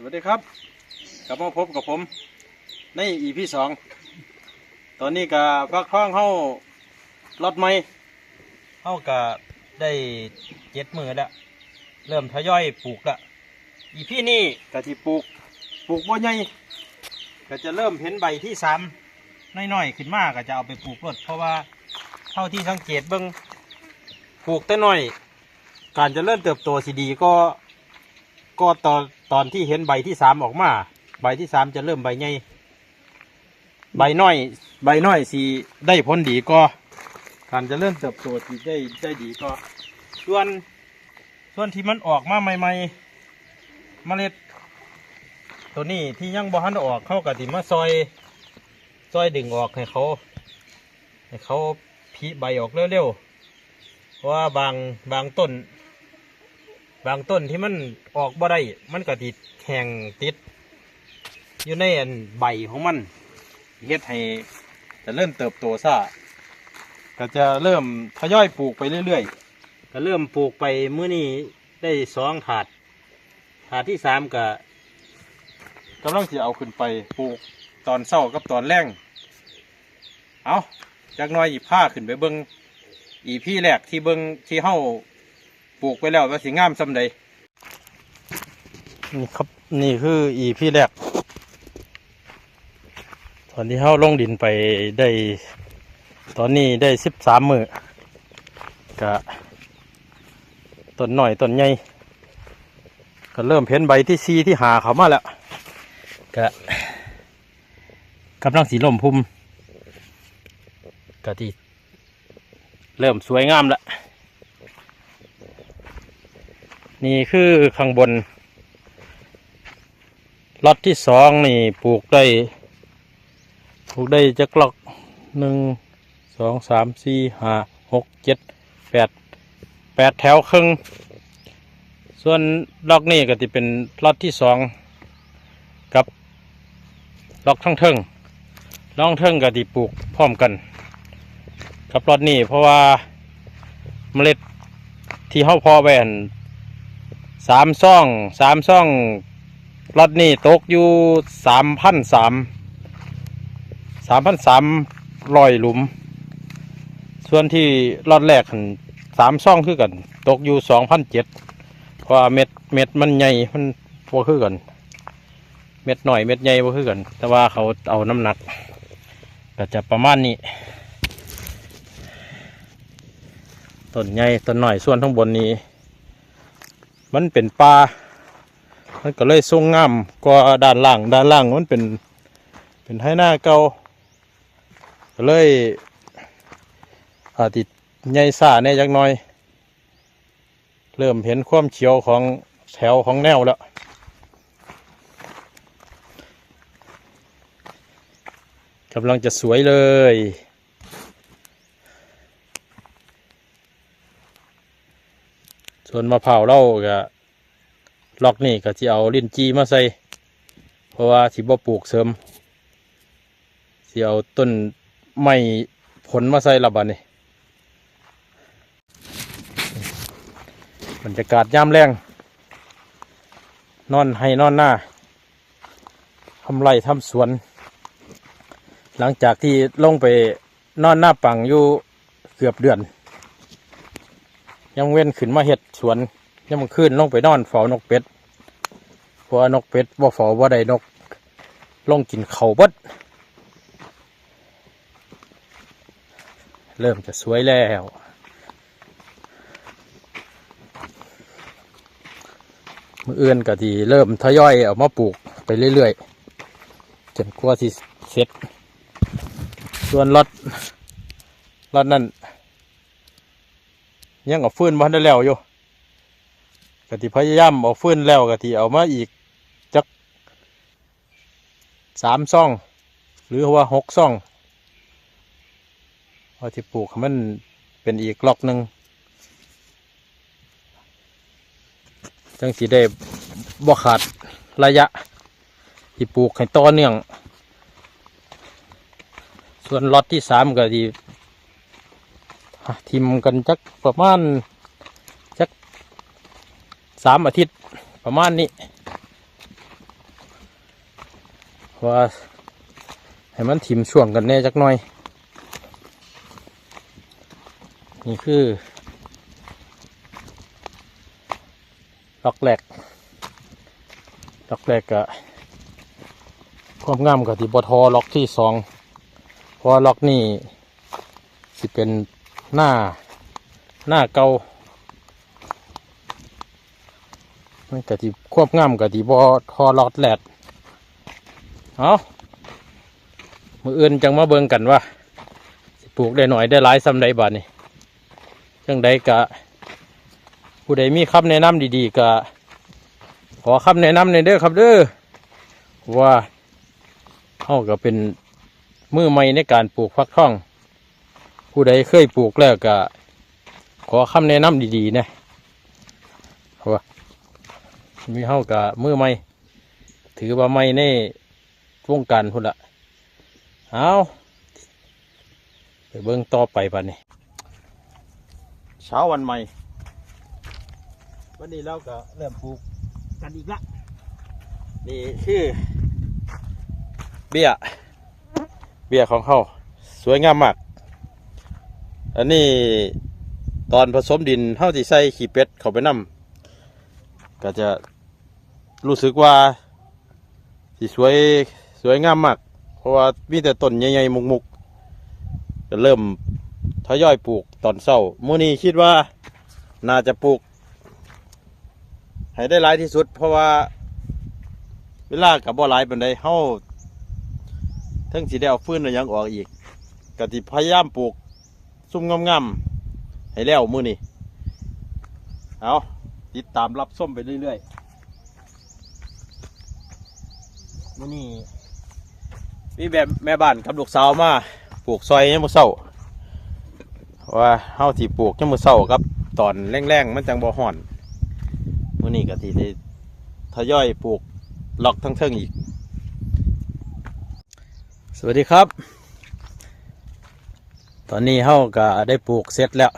สวัสดีครับกลับมาพบกับผมในอีพีสองตอนนี้กับพักท้องเข้ารถไม่เข้ากับได้เจ็ดมือแล้ว เริ่มทยอยปลูกละอีพี่นี้ก็ที่ปลูกปลูกบ่ใหญ่ก็จะเริ่มเห็นใบที่สามน้อยๆขึ้นมากก็จะเอาไปปลูกรถเพราะว่าเท่าที่สังเกตเบิ้งปลูกแต่น้อย การจะเริ่มเติบโตสิดีก็ก็ตอน ตอนที่เห็นใบที่สามออกมา ใบที่สามจะเริ่มใบใหญ่ใบน้อย ใบน้อยสีได้ผลดีก็การจะเริ่มเติบโตที่ได้ได้ดีก็ ส่วนส่วนที่มันออกมาใหม่ๆเมล็ด ตัวนี้ที่ยังบ่ทันออกเข้ากับที่มาซอยซอยดึงออกให้เขาให้เขาพีใบออกเร็วๆเพราะว่าบางบางต้น บางต้นที่มันออกบ่ได้ มันก็ติดแข็งติด อยู่ในอันใบของมันเฮ็ดให้จะเริ่มเติบโตซะก็จะเริ่มทยอยปลูกไปเรื่อยๆ ก็เริ่มปลูกไปมื้อนี้ได้สองถาด ถาดที่สามก็กำลังจะเอาขึ้นไปปลูกตอนเช้ากับตอนแรงเอาจากน้อยอีผ้าขึ้นไปเบิงอีพี่แรกที่เบิงที่เฮา ปลูกไปแล้วว่าสิงามซำใดนี่ครับนี่คืออีพี่แรกตอนที่เฮาลงดินไปได้ ตอนนี้ได้สิบสามมือกะต้นหน่อยต้นใหญ่ก็เริ่มเพ้นใบที่ซีที่หาเขามาแล้วกะกำลังสีลมพุ่มกะที่เริ่มสวยงามแล้ว นี่คือข้างบนล็อตที่สองนี่ปลูกได้ปลูกได้จักล็อกหนึ่งสองสามสี่ห้าหกเจ็ดแปดแปดแถวครึ่งส่วนล็อกนี่ก็จะเป็นล็อตที่สองกับล็อกทั้งเทิงล็อกเทิงก็ที่ปลูกพร้อมกันกับล็อตนี้เพราะว่าเมล็ดที่เขาพอแหวน สามซ่องสามซ่องรถนี่ตกอยู่สามพันสามสามพันสามร้อยหลุม ส่วนที่รถแรกสามซ่องคือกัน ตกอยู่สองพันเจ็ดเพราะว่าเม็ดเม็ดมันใหญ่มันพวคือกัน เม็ดหน่อยเม็ดใหญ่พวคือกัน แต่ว่าเขาเอาน้ำหนักก็จะประมาณนี้ต้นใหญ่ต้นหน่อยส่วนข้างบนนี้ มันเป็นปลา มันก็เลยทรงงามกว่าด้านล่างด้านล่างมันเป็นเป็นให้หน้าเก่าก็เลยอาติใหญ่ซ่าแน่จักหน่อย เริ่มเห็นความเขียวของแถวของแนวแล้วกำลังจะสวยเลย ส่วนมะพร้าวเราก็ล็อกนี่ก็จะเอาลิ้นจีมาใส่ เพราะว่าสิบ่ปลูกเสริมสิเอาต้นไม้ผลมาใส่ละบัดนี่บรรยากาศยามแรงนอนให้นอนหน้าทำไรทำสวน หลังจากที่ลงไปนอนหน้าปังอยู่เกือบเดือน ยังเว้นขึ้นมาเห็ดสวนยังมันขึ้นลงไปนอนเฝ้านกเป็ดเพราะว่านกเป็ดบ่เฝ้าบ่ได้นกลงกินเขาเบดเริ่มจะสวยแล้วมืออื่นก็ที่เริ่มทยอยเอามาปลูกไปเรื่อยๆจนกว่าที่เสร็จส่วนรถรถนั่น ยังเอาฟืนมาได้แล้วอยู่กะทิพยายามเอาฟืนแล้วกะทิเอามาอีกจักสามซ่อง หรือว่าหกซ่องว่าที่ปลูกให้มันเป็นอีกล็อกหนึ่งจังสีได้บ่ขาดระยะ ที่ปลูกให้ต่อเนื่อง ส่วนล็อตที่สามก็ที่ ทิมกันจักประมาณจักสามอาทิตย์ประมาณนี้ว่าให้มันถิ่มช่วงกันแน่จักหน่อย นี่คือล็อกแรกล็อกแรกกะความงามกับที่บทอล็อกที่สองเพราะล็อกนี่สิเป็น หน้า หน้าเก่ามันกะที่ควบงามกับที่บทอลอกแรกเอามืออื่นจังมาเบิงกันว่าปลูกได้หน่อยได้หลายซ้ำใดบาทนี่จังใดกะ ผู้ใดมีคำแนะนำดีๆกะ ขอคำแนะนำในเด้อครับเด้อว่าเขาก็เป็นมือใหม่ในการปลูกฟักทอง ผู้ใดเคยปลูกแล้วกะขอคำแนะนำดีๆนะเพราะว่ามีเขากะมือใหม่ถือว่าใหม่ในวงการพุ่นละเอาไปเบิ่งต่อไปปันนี้เช้าวันใหม่ วันนี้เราก็เริ่มปลูกกันอีกละนี่คือเบี้ย เบี้ยของเขาสวยงามมาก อันนี้ตอนผสมดินเท่าที่ใส่ขี้เป็ดเข้าไปนำก็จะรู้สึกว่าสีสวยสวยงามมาก เพราะว่ามีแต่ต้นใหญ่ๆมุกๆก็เริ่มทยอยปลูกตอนเศร้ามื้อนี้คิดว่าน่าจะปลูก ให้ได้หลายที่สุด เพราะว่า เวลากับบ่หลายปานใดเฮาทั้งสิได้เอาฟื้นเอยังออกอีกก็สิพยายามปลูก ซุ่มงามๆให้แล้วมือนี้เอาติดตามรับส้มไปเรื่อยๆมือนี้มีแบบแม่บ้านกับลูกสาวมาปลูกซอยยังบ่เศร้าว่าเฮาที่ปลูกจังมือเช้าครับตอนแรงๆมันจังบ่ฮ้อนมือนี้ก็สิได้ทยอยปลูกล็อกทั้งเทิงอีก สวัสดีครับ ตอนนี้เฮาก็ได้ปลูกเสร็จแล้ว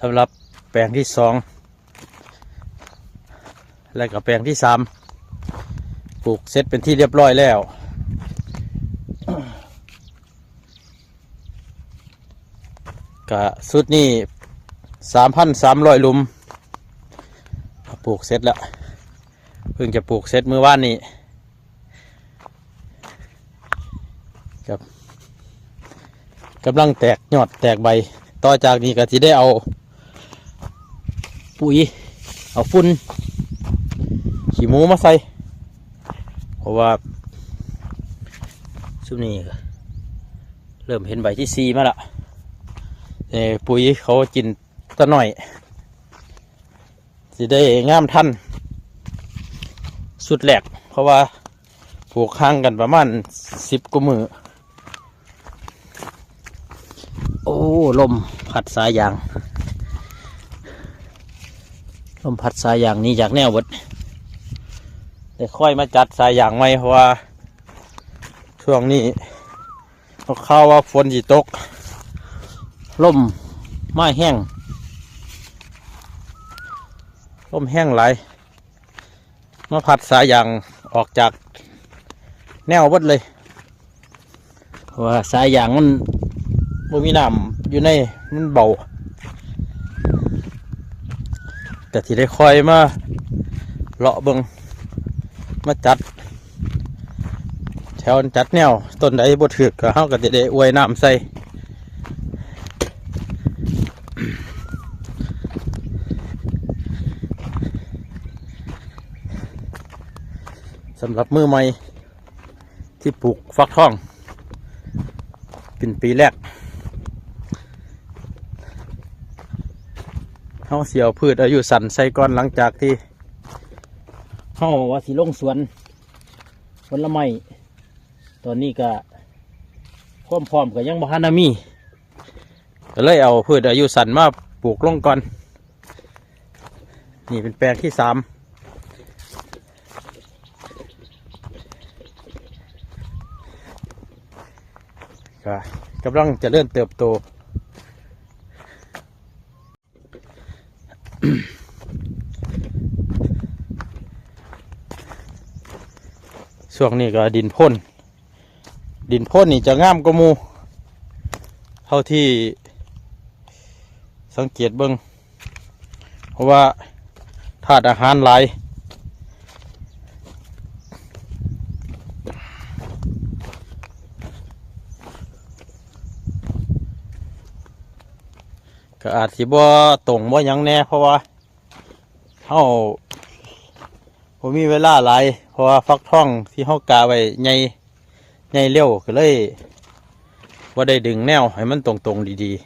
สำหรับแปลงที่สองและก็แปลงที่สามปลูกเสร็จเป็นที่เรียบร้อยแล้ว กะสุดนี่สามพันสามร้อยลุม ปลูกเสร็จแล้ว เพิ่งจะปลูกเสร็จเมื่อวานนี้ครับ กำลังแตกยอดแตกใบ ต่อจากนี้ก็จะได้เอา ปุ๋ย เอาฝุ่นขี้หมูมาใส่เพราะว่าช่วงนี้เริ่มเห็นใบที่ซีมาละเอ่ปุ๋ยเขากินตะหน่อยสิได้งามทันสุดแหลกเพราะว่าปลูกข้างกันประมาณสิบกว่ามือ โอ้ ลมพัดสายยาง ลมพัดสายยางนี้จากแนวบดได้ค่อยมาจัดสายยางใหม่เพราะว่า ช่วงนี้เขาเข้าว่าฝนสิตก ลมไม้แห้ง ลมแห้งไหลมาพัดสายยางออกจากแนวบดเลย เพราะว่าสายยางมันบ่มีน้ำ อยู่ในมันเบา แต่ที่ได้คอยมาเลาะเบิงมาจัด แถวจัดแนวต้นใดบ่ถือกก็เฮาก็จะได้อวยน้ำใส่สำหรับมือใหม่ที่ปลูกฟักทอง เป็นปีแรก เฮาเสียวพืชอายุสันใส่ก่อนหลังจากที่เฮาว่าสิลงสวนผลไม้ตอนนี้ก็ความพร้อมก็ยังบ่ทันมีก็เลยเอาพืชอายุสันมาปลูกลงก่อน นี่เป็นแปลงที่สามก็กำลังจะเริ่มเติบโต ช่วงนี้ก็ดินพ่น ดินพ่นนี่จะงามกว่ามูเท่าที่สังเกตเบิงเพราะว่าธาตุอาหารหลาย ก็อาจสิบ่ตรงบ่ยังแน่เพราะว่าเฮาผมมีเวลาหลายเพราะว่าฟักท่องที่เฮากาไว้ใหญ่ใหญ่เร็วก็เลยว่าได้ดึงแนวให้มันตรงๆดีๆ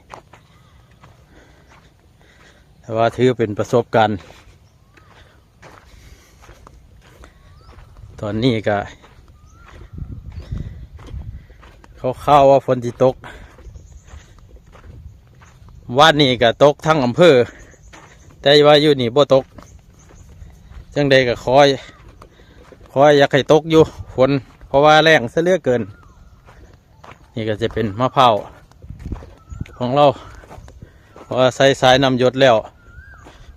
แต่ว่าถือเป็นประสบการณ์ ตอนนี้ก็เขาเข้าว่าฝนที่ตก ว่านนี่ก็ตกทั้งอำเภอ แต่ว่าอยู่นี่บ่ตก จังใดก็คอย คอยอยากให้ตกอยู่ฝนเพราะว่าแรงเสียเลือเกิน นี่ก็จะเป็นมะพร้าวของเราเพราะว่ใส่สายนำหยศแล้ว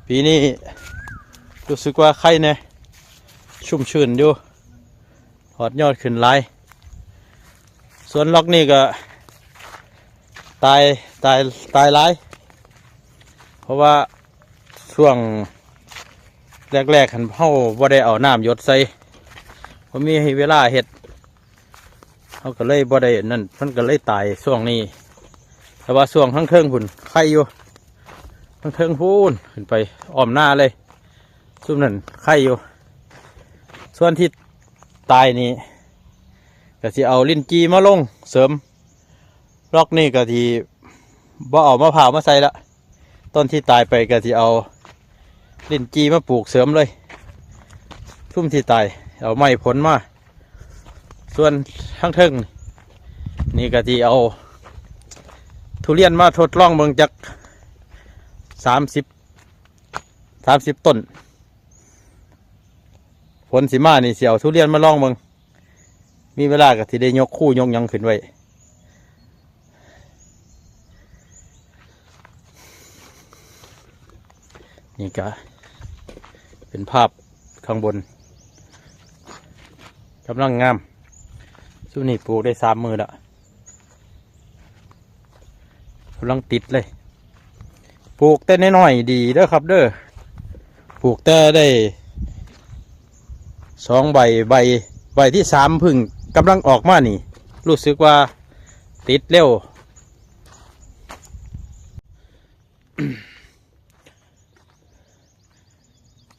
ปีนี้รู้สึกว่าไข่เนี่ยชุ่มชื่นอยู่ถอดยอดขึ้นลายส่วนล็อกนี่ก็ ตายตายตายหลาย เพราะว่าช่วงแรกๆขันเฮาบ่ได้เอาน้ำหยดใส่เพราะมีเวลาเห็ดเขาก็เลยบ่ได้นั่นมันก็เลยตายช่วงนี้ แต่ว่าช่วงทั้งเทิงพุ่นไข่อยู่ทั้งเทิงพูนขึ้นไปอ้อมหน้าเลยซุ่มนั่นไข่อยู่ ส่วนที่ตายนี่ก็สิเอาลิ้นจีมาลงเสริม ล็อกนี่ก็ทีบ่เอามะพร้าวมาใส่ละต้นที่ตายไปก็ทีเอาลิ้นจีมาปลูกเสริมเลย ทุ่มที่ตายเอาไม้ผลมา ส่วนข้งเทิงนี่ก็ทีเอา ทุเรียนมาทดลองเบิ่งจากสามสิบสามสิบต้นผลสิมานี่เสียวทุเรียนมาลองเบิ่งมีเวลาก็ทีได้ยกคู่ยกยังขึ้นไว้ นี่ก็เป็นภาพข้างบนกำลังงามสุนี่ปลูกได้สามมือละกำลังติดเลย ปลูกแต่น้อยๆดีเด้อครับ เด้อปลูกแต่ได้สองใบใบใบที่สามพึ่งกำลังออกมานี่ รู้สึกว่าติดเร็ว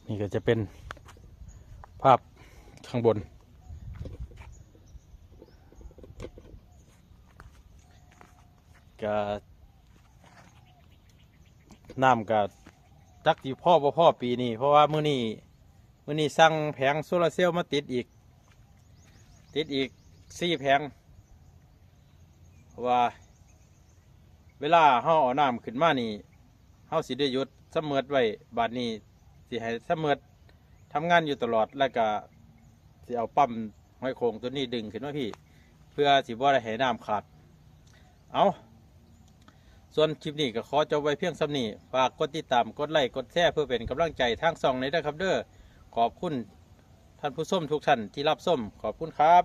นี่ก็จะเป็นภาพข้างบน ก็น้ำก็จักที่พ่อบ่พ่อปีนี้เพราะว่ามื้อนี้มื้อนี้สั่งแผงโซลาร์เซลล์มาติดอีก ติดอีกสี่แผงว่า เวลาเฮาเอาน้ำขึ้นมานี่เฮาสิได้หยุดเสมอไว้บาดนี้ สิให้เสมอทำงานอยู่ตลอดแล้วก็สิเอาปั๊มห้อยโครงตัวนี้ดึงขึ้นมาพี่ เพื่อสิบ่ได้ให้น้ำขาด เอาส่วนคลิปนี้ก็ขอจบไว้เพียงสำนี้ฝากกดติดตามกดไลค์กดแชร์เพื่อเป็นกำลังใจทางสองในนะครับเด้อขอบคุณท่านผู้ชมทุกท่านที่รับชมขอบคุณครับ